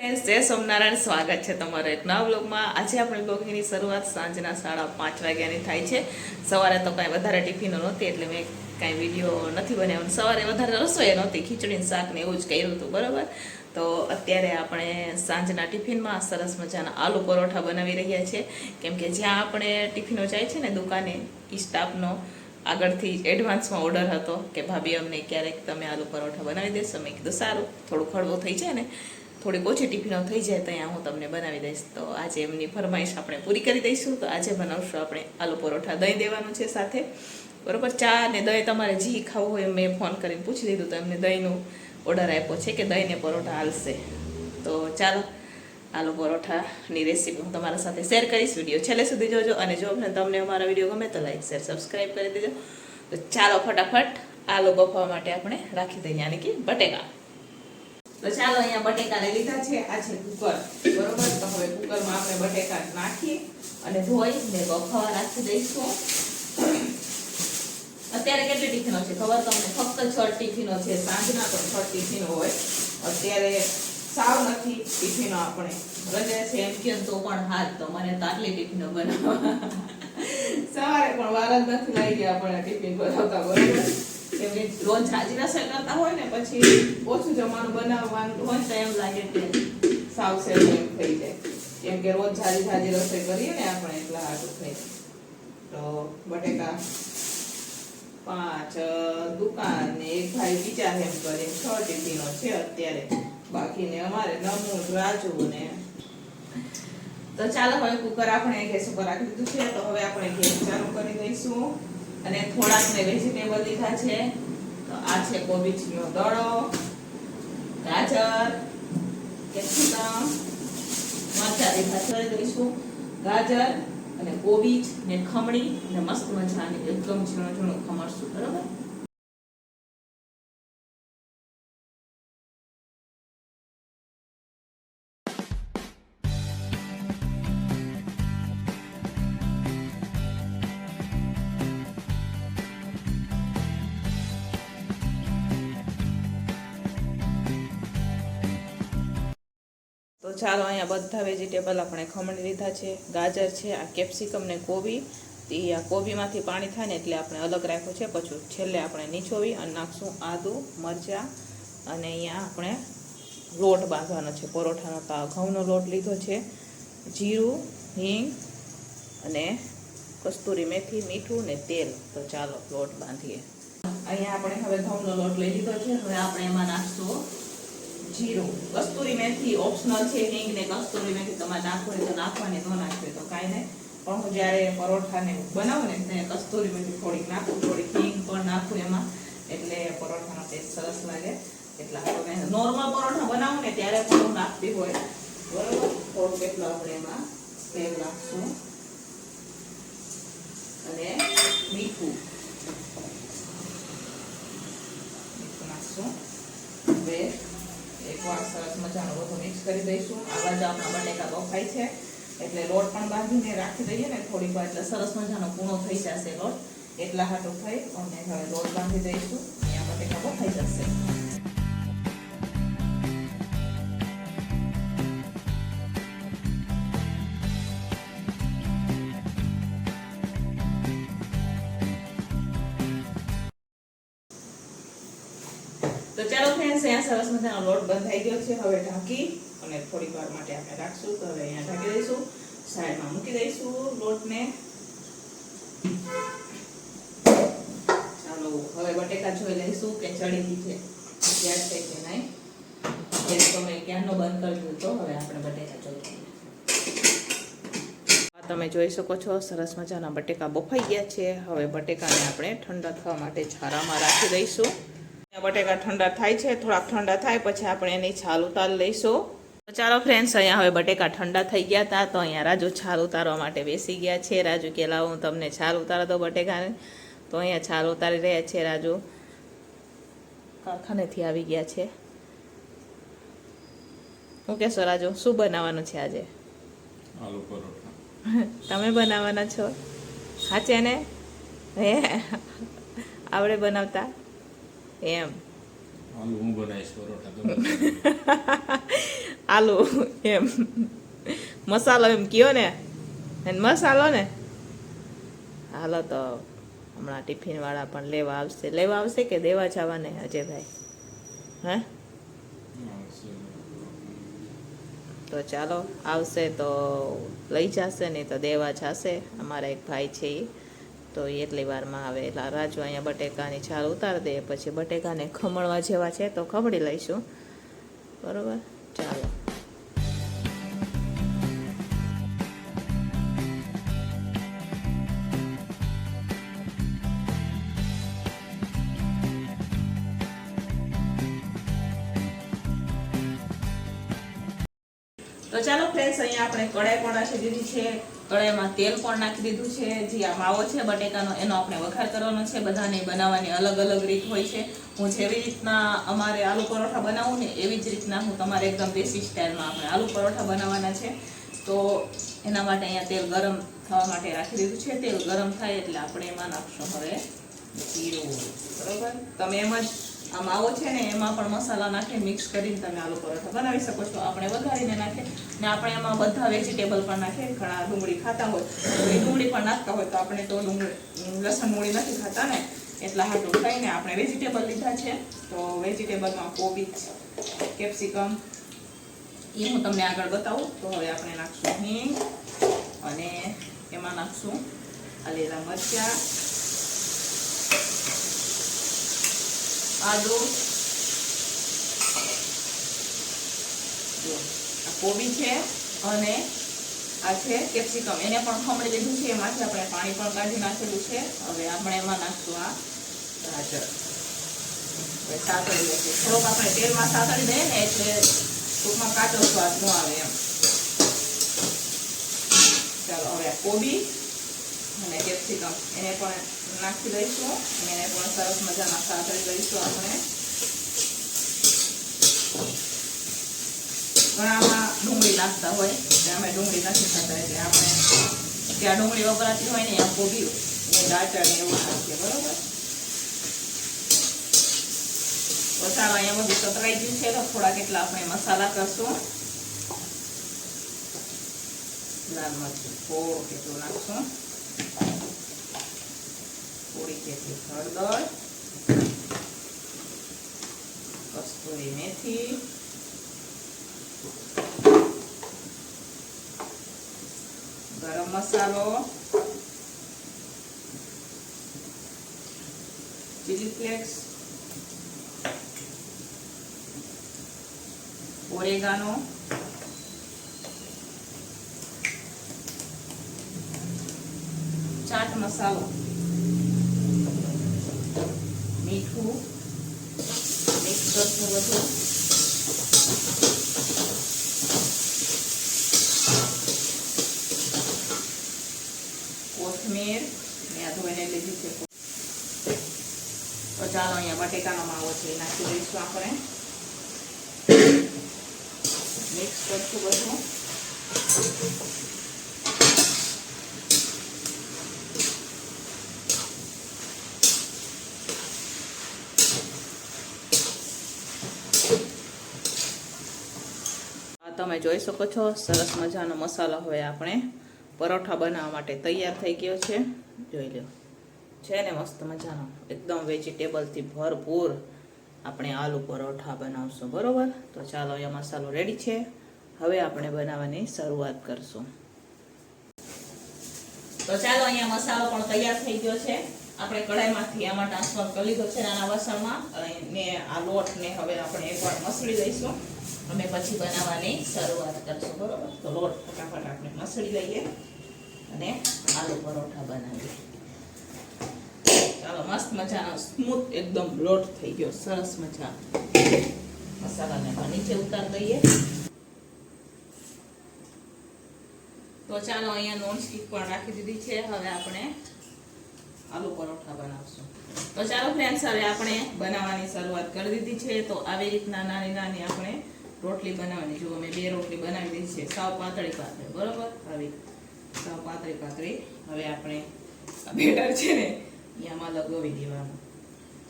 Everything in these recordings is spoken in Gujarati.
જય સોમનારાયણ. સ્વાગત છે તમારા એક નવા બ્લોગમાં આજે આપણે બ્લોગની શરૂઆત સાંજના સાડા પાંચ વાગ્યાની થાય છે. સવારે તો કાંઈ વધારે ટિફિનો નહોતી, એટલે મેં કાંઈ વીડિયો નથી બનાવ્યો. સવારે વધારે રસોઈ નહોતી, ખીચડીને શાક ને એવું જ કર્યું હતું, બરાબર? તો અત્યારે આપણે સાંજના ટિફિનમાં સરસ મજાના આલુ પરોઠા બનાવી રહ્યા છીએ કેમ કે જ્યાં આપણે ટિફિનો જાય છે ને દુકાને એ સ્ટાફનો આગળથી એડવાન્સમાં ઓર્ડર હતો કે, ભાભી, અમને ક્યારેક તમે આલુ પરોઠા બનાવી દેશો. મેં કીધું, સારું, થોડું ખળવું થઈ જાય ને. થોડીક ઓછી ટિફિનો થઈ જાય ત્યાં હું તમને બનાવી દઈશ. તો આજે એમની ફરમાઈશ આપણે પૂરી કરી દઈશું. તો આજે બનાવશું આપણે આલુ પરોઠા દહીં દેવાનું છે સાથે. બરાબર? ચા અને દહીં તમારે જી ખાવું હોય મેં ફોન કરીને પૂછી લીધું તો એમને દહીંનો ઓર્ડર આપ્યો છે કે દહીં ને પરોઠા હાલશે. તો ચાલો, આલુ પરોઠાની રેસીપી હું તમારા સાથે શેર કરીશ. વીડિયો છેલ્લે સુધી જોજો અને જો તમને અમારા વીડિયો ગમે તો લાઈક શેર સબસ્ક્રાઈબ કરી દેજો. તો ચાલો ફટાફટ આલુ બફવા માટે આપણે રાખી દઈએ. યાની કે બટેકા. તો ચાલો અહીંયા બટેકા લઈ લીધા છે. આ છે કુકર. બરોબર? તો હવે કુકરમાં આપણે બટેકા નાખી અને ધોઈ બફાવા રાખી દઈશું. અત્યારે કેટલી ટિફિનો છે? ખબર તમને? ફક્ત છ ટિફિનો છે. સાંજના તો છ ટિફિનો હોય. અત્યારે સાવ નથી ટિફિનો આપણે. રજા છે એમ કે તો પણ હાથ તો મને તો આટલી ટિફિનો બનાવવા. સવારે પણ વાર જ નથી લાગી આપણે ટિફિન બનાવતા, બરોબર? કેમ કે રોજ રસોઈ કરતા હોય ને, પછી ઓછું જમવાનું બનાવવાનું હોય તો એમ લાગે કે સાવ સહેલું એમ થઈ જાય. કેમ કે રોજ જાજી જાજી રસોઈ કરીએ ને આપણે, એટલા હાટું થઈ તો બટેકા, પાંચ, દુકાન ને એક ભાઈ બીજા એમ કરીને છ ટિફિનો છે અત્યારે. બાકીને અમારે નમું રાજુ ને તો ચાલો હવે કુકર આપણે ગેસ ઉપર રાખી દીધું છે, તો હવે આપણે ગેસ ચાલુ કરી દઈશું. અને થોડાક મેં વેજીટેબલ લીધા છે. તો આ છે કોબીજનો દડો, ગાજર, કેપ્સિકમ, મરચા લીધા છે. દઈશું ગાજર અને કોબીજ ને ખમણી ને મસ્ત મજાની એકદમ ઝીણું ઝીણું ખમરશું બરાબર? ચાલો અહીંયા બધા વેજીટેબલ આપણે ખમણી લીધા છે, ગાજર છે, આ કેપ્સિકમ ને કોબી. તે આ કોબીમાંથી પાણી થાય ને એટલે આપણે અલગ રાખ્યું છે. પછી છેલ્લે આપણે નીચોવી અને નાખશું આદું, મરચાં અને અહીંયા આપણે લોટ બાંધવાનો છે. પરોઠાનો આ ઘઉંનો લોટ લીધો છે. જીરું, હિંગ અને કસ્તુરી મેથી, મીઠું ને તેલ. તો ચાલો લોટ બાંધીએ. અહીંયા આપણે હવે ઘઉંનો લોટ લઈ લીધો છે. હવે આપણે એમાં નાખશું જીરું. કસ્તુરી મેથી ઓપ્શનલ છે, હિંગ ને કસ્તુરી મેથી તમારે નાખવું તો નાખવાની, ન નાખવી તો કાંઈ નહીં. પણ હું જ્યારે પરોઠાને બનાવું ને ત્યારે કસ્તુરી મેથી થોડીક નાખું, થોડીક હિંગ પણ નાખું એમાં. એટલે પરોઠાનો ટેસ્ટ સરસ લાગે. એટલા તમે નોર્મલ પરોઠા બનાવું ને ત્યારે પણ હું નાખતી હોય. બરોબર? થોડુંક એટલું આપણે એમાં તેલ નાખશું. અને મીઠું નાખશું હવે એકવાર સરસ મજાનું બધું મિક્સ કરી દઈશું. આવા જ આપણા બટેકા બફાય છે. એટલે લોટ પણ બાંધીને રાખી દઈએ ને થોડીક વાર. એટલે સરસ મજાનો કૂણો થઈ જશે લોટ. એટલા હાટો થઈ અને હવે લોટ બાંધી દઈશું. અહીંયા બટેકા બફાઈ જશે. તો ચાલો ફ્રેન્ડ્સ અહીંયા સરસ મજાનો લોટ બંધાઈ ગયો છે. હવે ઢાંકી અને થોડીક વાર માટે આપણે રાખશું. તો હવે અહીંયા ઢાંકી દઈશું. સાઈડમાં મૂકી દઈશું લોટને. ચાલો, હવે બટેકા જોઈ લઈશું કે ચડી દીધે તૈયાર છે કે નહીં? ગેસ તમે ક્યાંનો બંધ કરી દીધો હવે આપણે બટેકા જોઈ તમે જોઈ શકો છો, સરસ મજાના બટેકા બફાઈ ગયા છે. હવે બટેકાને આપણે ઠંડા થવા માટે છારામાં રાખી દઈશું. બટેકા ઠંડા થાય છે, થોડાક ઠંડા થાય, પછી આપણે એની છાલ ઉતાર લઈશું. તો ચાલો ફ્રેન્ડ્સ અહીંયા હવે બટેકા ઠંડા થઈ ગયા હતા તો અહીંયા રાજુ છાલ ઉતારવા માટે બેસી ગયા છે. રાજુ કે લાવો હું તમને છાલ ઉતારો દો બટેકાને. તો અહીંયા છાલ ઉતારી રહ્યા છે રાજુ. કારખાનેથી આવી ગયા છે. હું કહેશો રાજુ? શું બનાવવાનું છે આજે? તમે બનાવવાના છો? સાચે ને? હે? આવડે બનાવતા? એમ. હું બનાવીશ પરોઠા તમે આલુ એમ, મસાલો એમ કયો ને? એને મસાલો ને? હાલો તો હમણાં ટિફિન વાળા પણ લેવા આવશે. લેવા આવશે કે દેવા જવાને અજયભાઈ હે? તો ચાલો, આવશે તો લઈ જશે, નહીં તો દેવા જશે. અમારા એક ભાઈ છે એ તો એટલી વારમાં આવે. એટલે રાજુ અહીંયા બટેકાની છાલ ઉતારી દે. પછી બટેકાને ખમણવા જેવા છે તો ખમણી લઈશું. બરોબર? ચાલો. તો ચાલો ફ્રેન્ડ્સ અહીંયા આપણે કઢાઈ પણ નાખી દીધી છે. કઢાઈમાં તેલ પણ નાખી દીધું છે. જે આ માવો છે, બટેકાનો, એનો આપણે વઘાર કરવાનો છે. બધાને બનાવવાની અલગ અલગ રીત હોય છે. હું જેવી રીતના અમારે આલુ પરોઠા બનાવું ને એવી જ રીતના હું તમારે એકદમ દેશી સ્ટાઇલમાં આપણે આલુ પરોઠા બનાવવાના છે. તો એના માટે અહીંયા તેલ ગરમ થવા માટે રાખી દીધું છે. તેલ ગરમ થાય એટલે આપણે એમાં નાખશું હવે જીરું. બરાબર? તમે એમ જ આ માવો છે ને, એમાં પણ મસાલા નાખી મિક્સ કરીને તમે આલુ પરોઠા બનાવી શકો છો. આપણે વધારીને નાખીએ ને આપણે એમાં બધા વેજીટેબલ પણ નાખીએ ઘણા ડુંગળી ખાતા હોય. એ ડુંગળી પણ નાખતા હોય તો આપણે તો ડુંગળી, લસણ મૂળી નથી ખાતા ને, એટલા હાટું થઈને આપણે વેજીટેબલ લીધા છે. તો વેજીટેબલમાં કોબીજ કેપ્સિકમ એ હું તમને આગળ બતાવું. તો હવે આપણે નાખશું હિંગ અને એમાં નાખશું આ લીલા મરચાં. આદુ. જો આ કોબી છે અને આ છે કેપ્સિકમ. એને પણ ખમણી લીધું છે એમાંથી આપણે પાણી પણ કાઢી નાખેલું છે. હવે આપણે એમાં નાખશું આ. ગાજર. હવે સાતળી લઈશું થોડોક આપણે તેલમાં સાતળી દઈએ ને એટલે ટૂંકમાં કાચો સ્વાદ ન આવે એમ. ચાલો હવે આ કોબી અને કેપ્સિકમ. એને પણ નાખી દઈશું એને પણ સરસ મજાના સાતળી દઈશું આપણે ઘણામાં ડુંગળી નાખતા હોય, એટલે અમે ડુંગળી નથી ખાતા એટલે આપણે ત્યાં ડુંગળી વપરાતી હોય ને, ત્યાં કોબી એ ગાજર એવું નાખીએ, બરોબર? તો અહીંયા બધું સતરાઈ ગયું છે, તો થોડા કેટલા આપણે મસાલા કરશું? લાલ મરચું, થોડું કેટલું નાખશું? થોડી કેટલી હળદર કસ્તુરી મેથી ગરમ મસાલો ચીલી ફ્લેક્સ ઓરેગાનો ચાટ મસાલો મીઠું મિક્સ કરશું બધું કોથમીર મેં આ ધોઈને લીધી છે. તો ચાલો અહીંયા બટેકાનો માવો છે, એ નાખી દઈશું આપણે. મિક્સ કરશું બધું આ જોઈ શકો છો, સરસ મજાનો મસાલો હવે આપણે પરોઠા બનાવવા માટે તૈયાર થઈ ગયો છે. જોઈ લો છે ને મસ્ત મજાનો, એકદમ વેજીટેબલથી ભરપૂર આપણે આલુ પરોઠા બનાવશું, બરાબર? તો ચાલો, અહીંયા મસાલો રેડી છે. હવે આપણે બનાવવાની શરૂઆત કરશું. તો ચાલો, અહીંયા મસાલો પણ તૈયાર થઈ ગયો છે. આપણે કઢાઈમાંથી આમાં ટ્રાન્સફર કરી લીધો છે નાના વાસણમાં. અને આ લોટ ને હવે આપણે એકવાર મસળી દઈશું અને પછી બનાવવાની શરૂઆત કરશું, બરોબર? તો લોટ ફટાફટ આપણે મસળી લઈએ અને આલુ પરોઠા બનાવીએ. ચાલો, મસ્ત મજાનો સ્મૂથ એકદમ લોટ થઈ ગયો, સરસ મજા. મસાલાને નીચે ઉતાર દઈએ. તો ચાલો, અહીંયા નોન સ્ટીક પણ રાખી દીધી છે, હવે આપણે આલુ પરોઠા બનાવશું. તો ચાલો ફ્રેન્ડ્સ હવે આપણે બનાવવાની શરૂઆત કરી દીધી છે. તો આવી રીતના નાની નાની આપણે રોટલી બનાવવાની. જો મેં બે રોટલી બનાવી દીધી છે, સાવ પાતળી પાતળી, બરોબર? આવી સાવ પાતળી પાતળી. હવે આપણે બેટર છે ને અહીંયામાં લગાવી દેવાનું.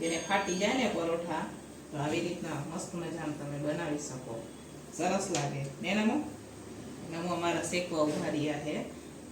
જેને ફાટી જાય ને પરોઠા, તો આવી રીતના મસ્ત મજાનું તમે બનાવી શકો. સરસ લાગે. ને નમો? નમો અમારા શેકવા ઊભા રહ્યા છે.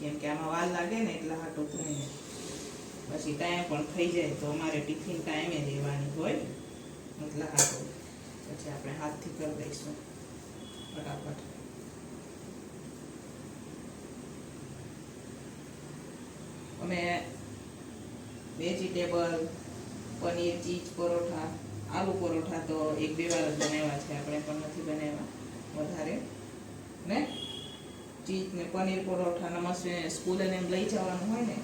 કેમ કે આમાં વાર લાગે ને એટલા હાટું થઈને પછી ટાઈમ પણ થઈ જાય, તો અમારે ટિફિન ટાઈમે દેવાની હોય. એટલા હાટું. પછી આપણે હાથથી કરી દઈશું. ફટાફટ. અમે વેજીટેબલ પનીર, ચીઝ, પરોઠા, આલુ પરોઠા તો એક બે વાર જ બનાવ્યા છે. આપણે પણ નથી બનાવ્યા વધારે. ને ચીઝ ને પનીર પરોઠા નમસ્તે સ્કૂલે અને એમ લઈ જવાનું હોય ને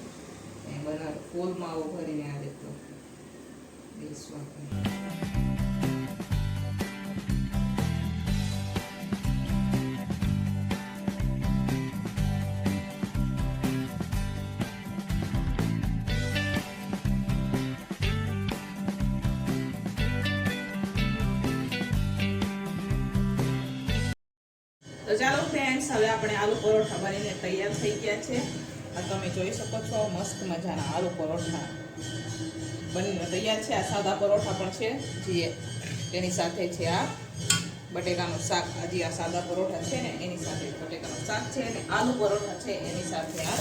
એ બધા ફૂલ આવો ભરીને આ તો દઈશું આપણે તો ચાલો ફ્રેન્ડ્સ હવે આપણે આલુ પરોઠા બનીને તૈયાર થઈ ગયા છે. આ તમે જોઈ શકો છો, મસ્ત મજાના આલુ પરોઠા બનીને તૈયાર છે. આ સાદા પરોઠા પણ છે, જે તેની સાથે છે આ બટેકાનું શાક. હજી આ સાદા પરોઠા છે ને, એની સાથે બટેકાનું શાક છે અને આલુ પરોઠા છે, એની સાથે આ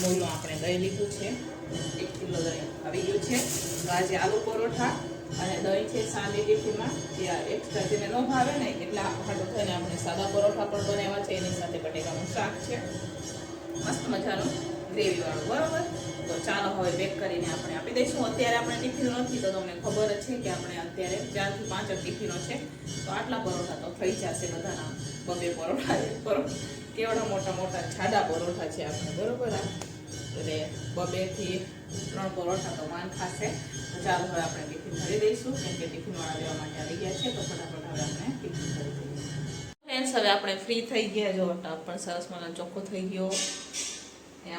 મૂળનું આપણે દહીં લીધું છે. એક કિલો દહીં આવી ગયું છે. તો આજે આલુ પરોઠા અને દહીં છે સાંજે ટિફિનમાં જે આ એક્સ્ટ્રા જેને ન ભાવે ને, એટલા હાટો થઈને આપણે સાદા પરોઠા પણ બનાવ્યા છે, એની સાથે બટેકાનું શાક છે. મસ્ત મજાનું ગ્રેવીવાળું બરાબર? તો ચાલો હવે પેક કરીને આપણે આપી દઈશું. અત્યારે આપણે ટિફિન નથી, તો તમને ખબર જ છે કે આપણે અત્યારે ચારથી પાંચ જ ટિફિનો છે. તો આટલા પરોઠા તો થઈ જશે બધાના બબે પરોઠા. પરોઠા કેવડા મોટા મોટા જાડા પરોઠા છે આપણે, બરોબર એટલે બબેથી ત્રણ પરોઠા તો માન ખાશે. તો ચાલો હવે આપણે ટિફિન ભરી દઈશું, કેમ કે ટિફિનવાળા લેવા માટે આવી ગયા છે, તો ફટાફટ હવે આપણે ટિફિન ભરી હવે આપણે ફ્રી થઈ ગયા જો ટપ પણ સરસ મને ચોખ્ખો થઈ ગયો.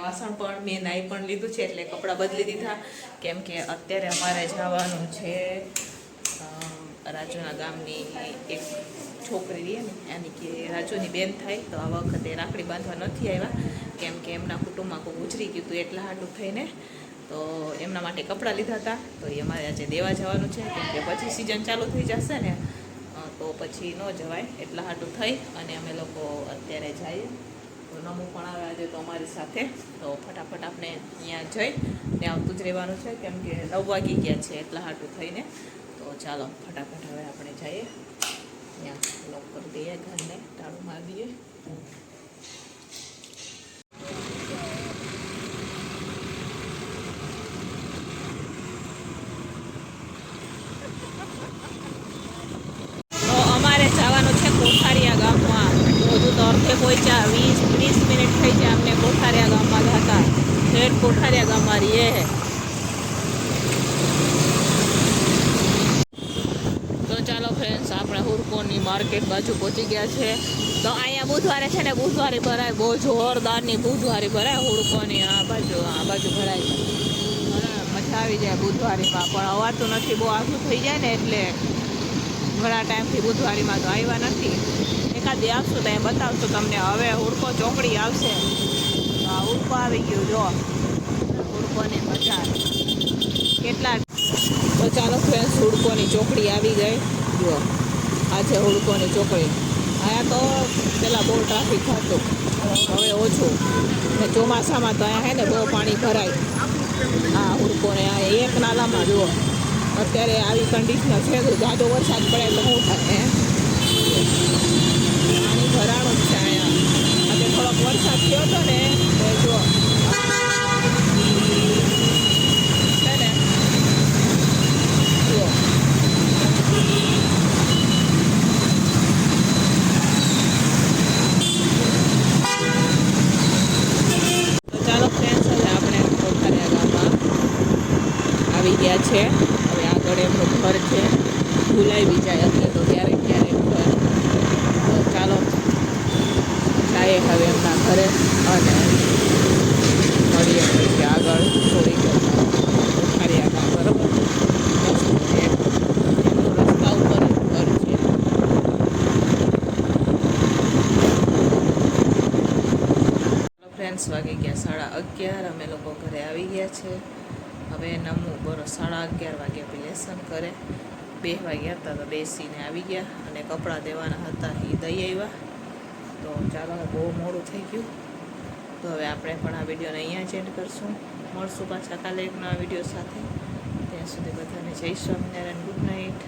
વાસણ પણ મેં નાઈ પણ લીધું છે, એટલે કપડાં બદલી દીધા. કેમ કે અત્યારે અમારે જવાનું છે રાજુના ગામની એક છોકરી રહી ને એની કે રાજુની બેન થાય, તો આ વખતે રાખડી બાંધવા નથી આવ્યા. કેમ કે એમના કુટુંબમાં કોઈ ગુજરી ગયું હતું એટલા હાટું થઈને. તો એમના માટે કપડાં લીધા હતા. તો એ અમારે આજે દેવા જવાનું છે, કેમ કે પછી સિઝન ચાલુ થઈ જશે ને તો પછી ન જવાય, એટલા હાટું થઈ અને અમે લોકો અત્યારે જઈએ. તો નમું પણ આવે આજે તો અમારી સાથે. તો ફટાફટ આપણે અહીંયા જઈ ને આવતું જ રહેવાનું છે, કેમ કે નવ વાગી ગયા છે એટલા હાટું થઈને. તો ચાલો, ફટાફટ હવે આપણે જઈએ. ત્યાં લોક કરી દઈએ ઘરને, ટાળું મારી દઈએ તો અમારે જવાનું છે કોઠારિયા ગામમાં તો હજુ તો અર્ધે પહોંચ્યા વીસ ત્રીસ અમને કોઠારિયા ગામમાં હતા. ઠેઠ કોઠારિયા ગામમાં રહીએ હે. તો ચાલો ફ્રેન્ડ્સ આપણે હુરકોની માર્કેટ બાજુ પહોંચી ગયા છે તો અહીંયા બુધવારે છે ને, બુધવારે ભરાય, બહુ જોરદારની બુધવારે ભરાય હુરકોની આ બાજુ આ બાજુ ભરાય. મજા આવી જાય બુધવારીમાં, પણ અવાતું નથી, બહુ આઘું થઈ જાય ને એટલે ઘણા ટાઈમથી બુધવારીમાં તો આવ્યા નથી. એકાદ દી આવશું તો એ બતાવશું તમને. હવે હુડકો ચોકડી આવશે. આ હુડકો આવી ગયો, જો. હુડકોની મજા કેટલા? તો ચાલો ફ્રેન્ડ્સ હુડકોની ચોકડી આવી ગઈ. જો આ છે હુડકોની ચોકડી. અહીંયા તો પેલા બહુ ટ્રાફિક હતું. હવે ઓછું. ને ચોમાસામાં તો અહીંયા હે ને બહુ પાણી ભરાય. આ હુડકોને આ એક નાલામાં જુઓ અત્યારે આવી કન્ડિશન છે, તો જાજો વરસાદ પડે તો શું થાય, હે? છે થોડોક વરસાદ થયો તો ને? જુઓ. હવે આપણે કોઠારિયા ગામમાં આવી ગયા છે. હવે આગળ એમનું ઘર છે. ભૂલાઈ બી જાય એટલે તો ક્યારેક ક્યારેક ઘર તો ચાલો જઈએ હવે એમના ઘરે અને મળીએ પછી આગળ થોડીક ઘર છે. ફ્રેન્ડ્સ વાગી ગયા સાડા અગિયાર. અમે લોકો ઘરે આવી ગયા છે. હવે નમું બરો સાડા અગિયાર વાગ્યા પછી લેસન કરે. બે વાગ્યા હતા તો બેસીને આવી ગયા અને કપડાં દેવાના હતા એ દઈ આવ્યા. તો ચાલો બહુ મોડું થઈ ગયું. તો હવે આપણે પણ આ વિડીયોને અહીંયા જ એન્ડ કરશું. મળશું પાછા કાલે એક નવા વીડિયો સાથે. ત્યાં સુધી બધાને જય સ્વામિનારાયણ. Good night